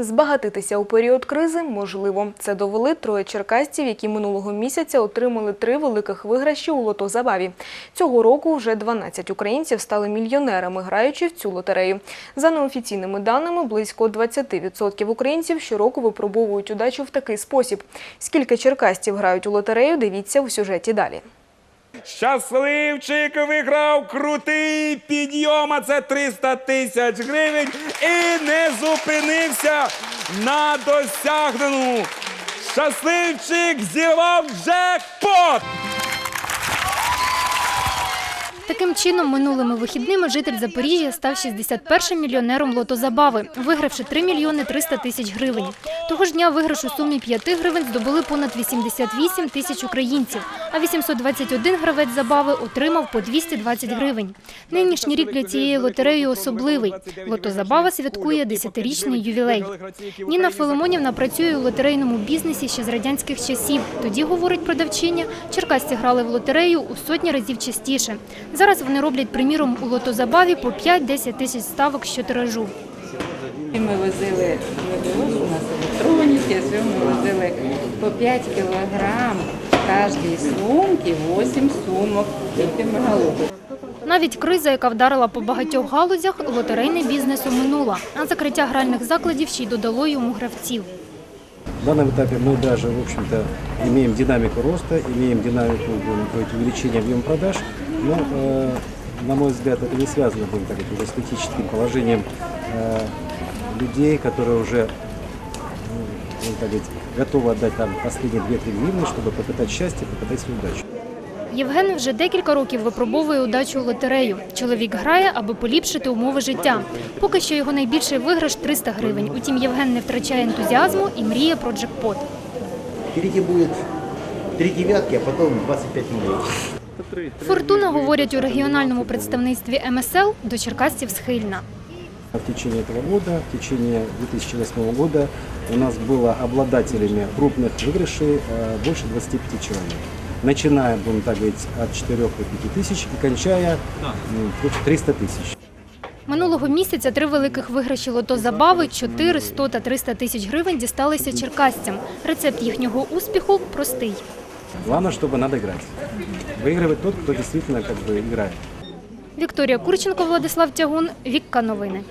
Збагатитися у період кризи можливо. Це довели троє черкасців, які минулого місяця отримали три великих виграші у лото-забаві. Цього року вже 12 українців стали мільйонерами, граючи в цю лотерею. За неофіційними даними, близько 20% українців щороку випробовують удачу в такий спосіб. Скільки черкасців грають у лотерею, дивіться у сюжеті далі. Щасливчик виграв крутий підйом, а це 300 тисяч гривень і не зупинився на досягненому. Щасливчик зірвав джекпот! Таким чином, минулими вихідними житель Запоріжжя став 61-м мільйонером лотозабави, вигравши 3 мільйони 300 тисяч гривень. Того ж дня виграш у сумі 5 гривень здобули понад 88 тисяч українців, а 821 гравець забави отримав по 220 гривень. Нинішній рік для цієї лотереї особливий. Лотозабава святкує 10-річний ювілей. Ніна Филимонівна працює у лотерейному бізнесі ще з радянських часів. Тоді, говорить продавчиня, черкасці грали в лотерею у сотні разів частіше. Зараз вони роблять, приміром, у лотозабаві по 5-10 тисяч ставок щотиражу. І Ми возили водовоз, у нас електроніки, все ми возили по 5 кілограм кожній сумки, 8 сумок. Тільки мегалоби. Навіть криза, яка вдарила по багатьох галузях, лотерейний бізнес оминула, а закриття гральних закладів ще й додало йому гравців. В данном этапе мы даже, в общем-то, имеем динамику роста, имеем динамику будем говорить, увеличения объема продаж, но, э, на мой взгляд, это не связано, будем так говорить, уже с критическим положением э, людей, которые уже, ну, будем так говорить, готовы отдать там последние 2-3 гривны, чтобы попытать счастье, попытать свою удачу. Євген вже декілька років випробовує удачу у лотерею. Чоловік грає, аби поліпшити умови життя. Поки що його найбільший виграш 300 гривень. Утім, Євген не втрачає ентузіазму і мріє про джекпот. Впереди будет три девятки, а потом 25 нулей. Фортуна, говорять у регіональному представництві МСЛ, до черкасців схильна. В течение этого года, в течение 2008 года у нас было обладателями крупных выигрышей э, больше 25 человек. Начиная, будем так говорить, от 4 до 5 тысяч и кончая м, в общем, 300 тысяч. Минулого місяця три великих виграші лото-забави 4, 100 та 300 тисяч гривень дісталися черкасцям. Рецепт їхнього успіху простий. Главное, чтобы надо играть. Выигрывает тот, кто действительно как бы играет. Вікторія Курченко, Владислав Тягун, Вікка Новини.